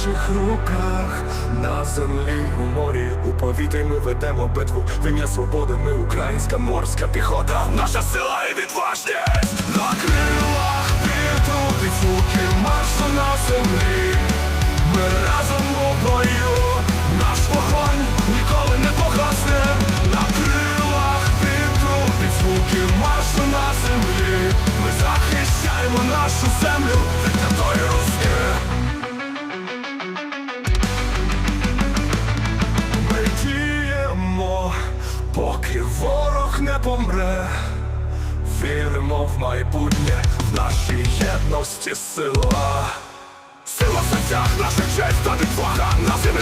наших руках. На землі, у морі, у повітрі ми ведемо битву. В ім'я свободи ми українська морська піхота. Наша сила і відважність на крилах вітру від звуки маршу на землі. Ми разом у бою, наш вогонь ніколи не погасне. На крилах вітру від звуки маршу на землі. Ми захищаємо нашу землю не помре. Віримо в майбутнє, в нашій єдності сила. Сила серцях наша честь та відвага на землі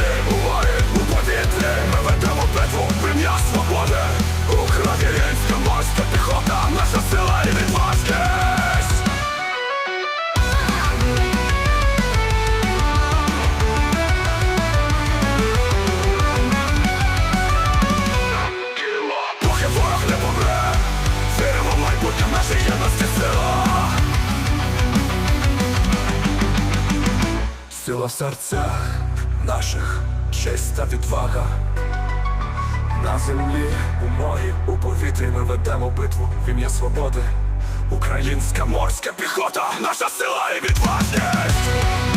в серцях наших, честь та відвага. На землі, у морі, у повітрі ми ведемо битву в ім'я свободи. Українська морська піхота, наша сила і відважність.